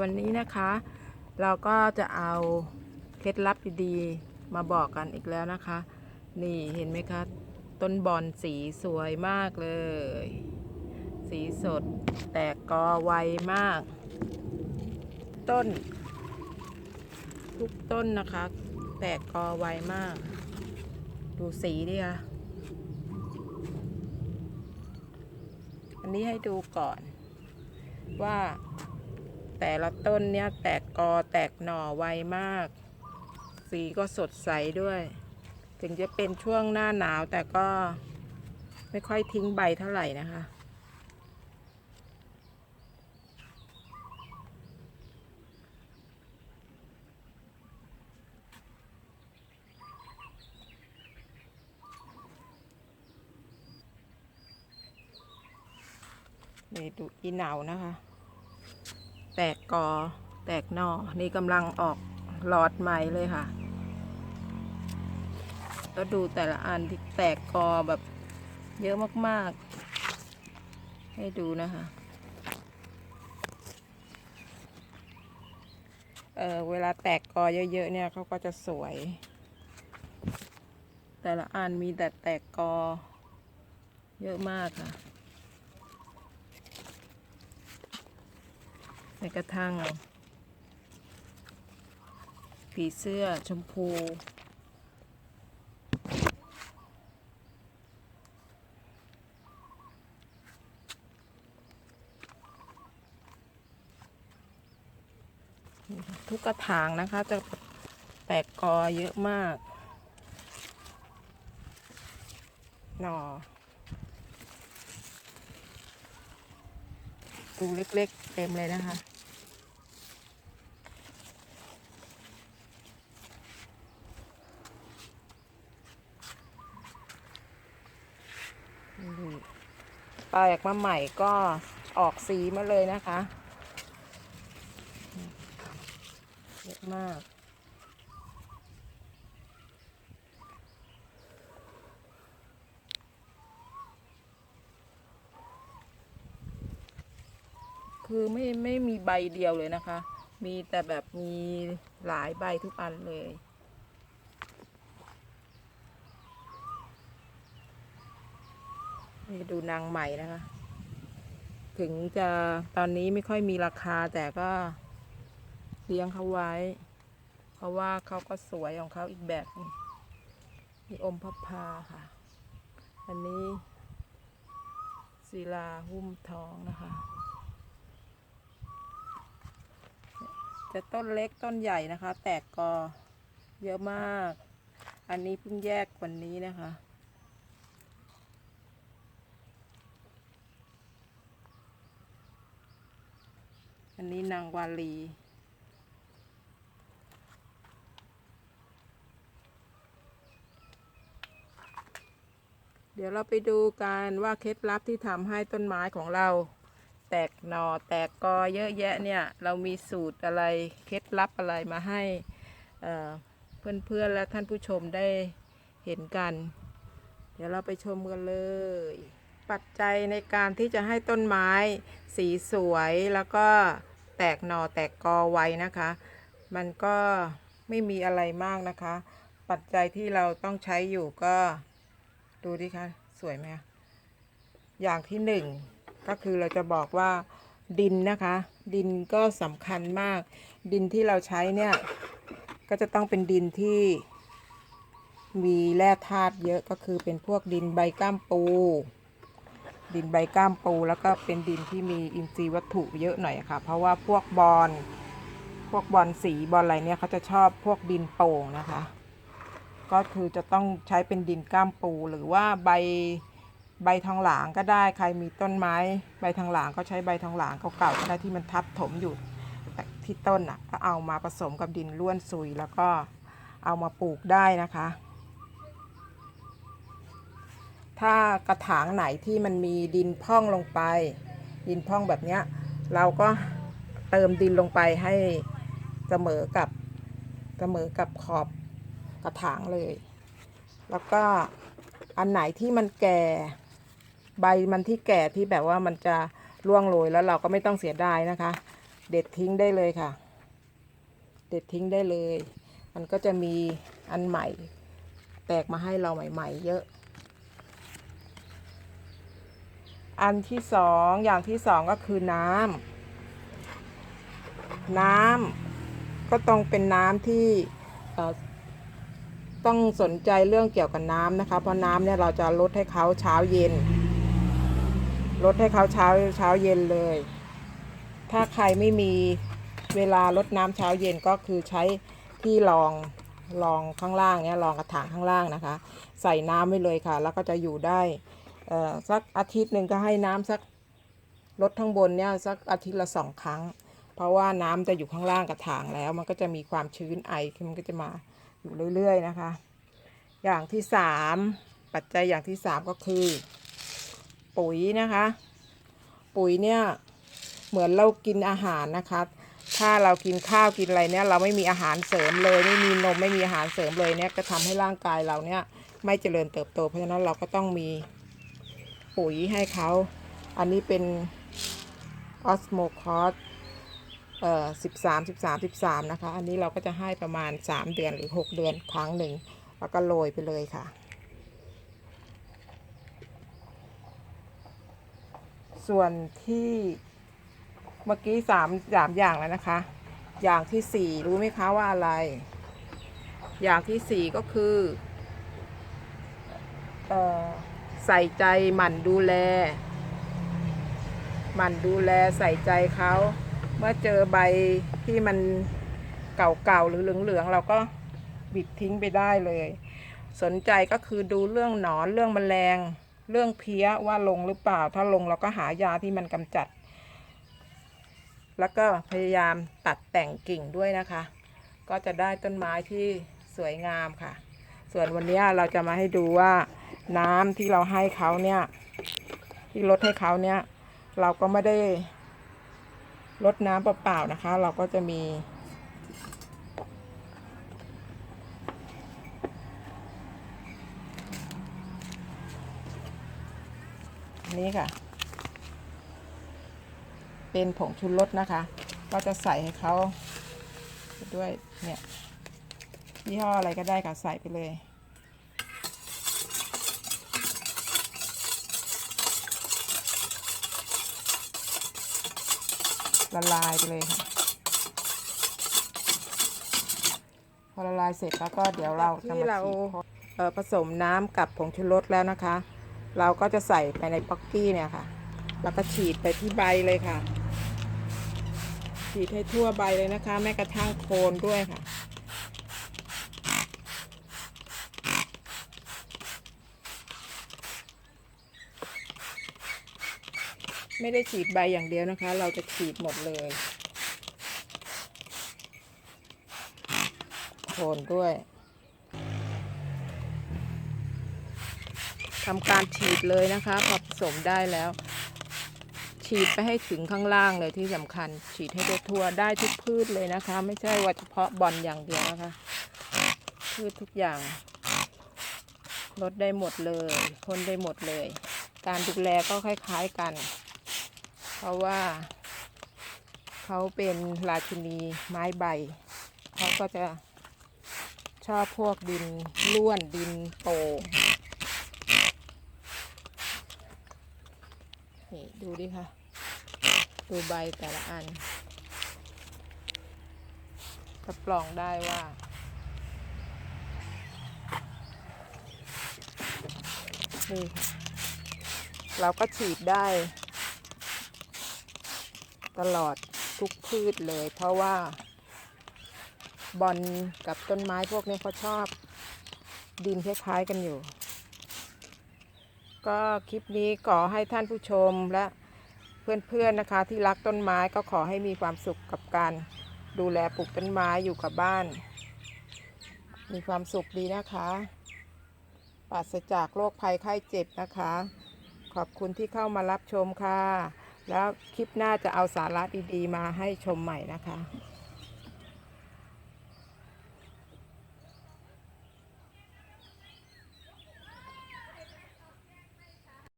วันนี้นะคะ เราก็จะเอาเคล็ดลับดีๆมาบอกกันอีกแล้วนะคะ นี่เห็นไหมคะ ต้นบอนสีสวยมากเลย สีสดแตกกอไวมาก ต้น ทุกต้นนะคะ แตกกอไวมาก ดูสีดิค่ะอันนี้ให้ดูก่อนว่า แต่ละต้นเนี้ยแตกกอแตกหน่อไวมาก สีก็สดใสด้วย ถึงจะเป็นช่วงหน้าหนาวแต่ก็ไม่ค่อยทิ้งใบเท่าไหร่นะคะนี่ดูอีเหนานะคะ แตกกอ แตกหนอนี่กำลังออกหลอดใหม่เลยค่ะ ก็ดูแต่ละอันที่แตกกอแบบเยอะมากๆ ให้ดูนะคะเออเวลาแตกกอเยอะๆเนี่ยเขาก็จะสวย แต่ละอันมีแต่แตกกอเยอะมากค่ะ ในกระทั่ง ผีเสื้อชมพู ทุกกระถางนะคะจะแตกกอเยอะมาก หน่อดูเล็กๆ เต็มเลยนะคะ แตกมาใหม่ก็ออกสีมาเลยนะคะเยอะมากคือไม่ไม่มีใบเดียวเลยนะคะ มีแต่แบบมีหลายใบทุกอันเลย นี่ดูนางใหม่นะคะ ถึงจะตอนนี้ไม่ค่อยมีราคาแต่ก็เลี้ยงเขาไว้ เพราะว่าเขาก็สวยของเขาอีกแบบนึงมีอมพับพาค่ะ อันนี้ศิลาหุ้มท้องนะคะ จะต้นเล็กต้นใหญ่นะคะ แตกกอเยอะมาก อันนี้เพิ่งแยกวันนี้นะคะ อันนี้นางวาลี เดี๋ยวเราไปดูกันว่าเคล็ดลับที่ทำให้ต้นไม้ของเรา แตกหนอแตกกอเยอะแยะเนี่ย เรามีสูตรอะไรเคล็ดลับอะไรมาให้เอ่อเพื่อนๆและท่านผู้ชมได้เห็นกัน เดี๋ยวเราไปชมกันเลย ปัจจัยในการที่จะให้ต้นไม้สีสวยแล้วก็ แตกหน่อแตกกอไวนะคะ มันก็ไม่มีอะไรมากนะคะ ปัจจัยที่เราต้องใช้อยู่ก็ ดูดิคะสวยไหมอย่างที่หนึ่งก็คือเราจะบอกว่าดินนะคะ ดินก็สำคัญมาก ดินที่เราใช้เนี่ย ก็จะต้องเป็นดินที่มีแร่ธาตุเยอะก็คือเป็นพวกดินใบก้ามปู ดินใบก้ามปูแล้วก็เป็นดินที่มีอินทรีย์วัตถุเยอะหน่อยค่ะ เพราะว่าพวกบอลพวกบอลสีบอลอะไรเนี่ยเขาจะชอบพวกดินโป่งนะคะ ก็คือจะต้องใช้เป็นดินก้ามปูหรือว่าใบใบทองหลางก็ได้ใครมีต้นไม้ ใบทองหลางก็ใช้ใบทองหลางเก่าๆก็ได้ที่มันทับถมอยู่ที่ต้นอะก็เอามาผสมกับดินล้วนซุยแล้วก็เอามาปลูกได้นะคะ ถ้ากระถางไหนที่มันมีดินพ่องลงไป ดินพ่องแบบเนี้ย เราก็เติมดินลงไปให้เสมอกับเสมอกับขอบกระถางเลย แล้วก็อันไหนที่มันแก่ ใบมันที่แก่ที่แบบว่ามันจะร่วงโรยแล้วเราก็ไม่ต้องเสียดายนะคะ เด็ดทิ้งได้เลยค่ะ เด็ดทิ้งได้เลย มันก็จะมีอันใหม่ แตกมาให้เราใหม่ ๆ เยอะ อันที่สองอย่างที่สองก็คือน้ำน้ำก็ต้องเป็นน้ำที่ต้องสนใจเรื่องเกี่ยวกับน้ำนะคะ เพราะน้ำเนี่ยเราจะลดให้เขาเช้าเย็น ลดให้เขาเช้าเช้าเย็นเลย ถ้าใครไม่มีเวลาลดน้ำเช้าเย็นก็คือใช้ที่รองรองข้างล่างเนี่ยรองกระถางข้างล่างนะคะ ใส่น้ำไว้เลยค่ะ แล้วก็จะอยู่ได้ สักอาทิตย์หนึ่งก็ให้น้ำสักลดทั้งบนเนี่ยสักอาทิตย์ละสองครั้ง เพราะว่าน้ำจะอยู่ข้างล่างกระถางแล้ว มันก็จะมีความชื้นไอมันก็จะมาอยู่เรื่อยๆนะคะ อย่างที่สามปัจจัยอย่างที่สามก็คือ ปุ๋ยนะคะ ปุ๋ยเนี่ยเหมือนเรากินอาหารนะคะ ถ้าเรากินข้าวกินอะไรเนี่ยเราไม่มีอาหารเสริมเลย ไม่มีนมไม่มีอาหารเสริมเลยเนี่ยก็ทำให้ร่างกายเราเนี่ยไม่เจริญเติบโต เพราะฉะนั้นเราก็ต้องมี ปุ๋ยให้เขา อันนี้เป็นออสโมคอสเอ่อสิบสามสิบสามสิบสามนะคะ อันนี้เราก็จะให้ประมาณสามเดือนหรือหกเดือนครั้งหนึ่ง แล้วก็โรยไปเลยค่ะ ส่วนที่เมื่อกี้สามสามอย่างแล้วนะคะ อย่างที่สี่รู้ไหมคะว่าอะไร อย่างที่สี่ก็คือ เอ่อ ใส่ใจหมั่นดูแล หมั่นดูแลใส่ใจเขา เมื่อเจอใบที่มันเก่าๆหรือเหลืองๆเราก็บิดทิ้งไปได้เลย สนใจก็คือดูเรื่องหนอนเรื่องแมลง เรื่องเพี้ยว่าลงหรือเปล่า ถ้าลงเราก็หายาที่มันกำจัด แล้วก็พยายามตัดแต่งกิ่งด้วยนะคะ ก็จะได้ต้นไม้ที่สวยงามค่ะ ส่วนวันนี้เราจะมาให้ดูว่า น้ำที่เราให้เขาเนี่ย ที่ลดให้เขาเนี่ย เราก็ไม่ได้ลดน้ำเปล่าๆนะคะ เราก็จะมี นี่ค่ะ เป็นผงชูรสนะคะ ก็จะใส่ให้เขาด้วยเนี่ยยี่ห้ออะไรก็ได้ค่ะ ใส่ไปเลย ละลายไปเลยค่ะ พอละลายเสร็จแล้วก็เดี๋ยวเราจะมาฉีดเอ่อผสมน้ำกับผงชูรสแล้วนะคะ เราก็จะใส่ไปในป๊อกกี้เนี่ยค่ะ แล้วก็ฉีดไปที่ใบเลยค่ะ ฉีดให้ทั่วใบเลยนะคะ แม้กระทั่งโคนด้วยค่ะ ไม่ได้ฉีดใบอย่างเดียวนะคะ เราจะฉีดหมดเลยโคนด้วยทำการฉีดเลยนะคะพอผสมได้แล้ว ฉีดไปให้ถึงข้างล่างเลยที่สำคัญ ฉีดให้ทั่วได้ทุกพืชเลยนะคะ ไม่ใช่ว่าเฉพาะบอลอย่างเดียวนะคะ พืชทุกอย่างลดได้หมดเลยพ่นได้หมดเลย การดูแลก็คล้าย ๆกัน เพราะว่า เขาเป็นราชินีไม้ใบ เขาก็จะชอบพวกดินล้วนดินโป่งนี่ดูดิค่ะ ดูใบแต่ละอันรับรองได้ว่า นี่เราก็ฉีดได้ ตลอดทุกพืชเลย เพราะว่า บอลกับต้นไม้พวกนี้เขาชอบดินคล้ายๆกันอยู่ ก็คลิปนี้ขอให้ท่านผู้ชมและเพื่อนๆนะคะ ที่รักต้นไม้ก็ขอให้มีความสุขกับการดูแลปลูกต้นไม้อยู่กับบ้าน มีความสุขดีนะคะปราศจากโรคภัยไข้เจ็บนะคะ ขอบคุณที่เข้ามารับชมค่ะ แล้วคลิปหน้าจะเอาสาระดีๆ มาให้ชมใหม่นะคะ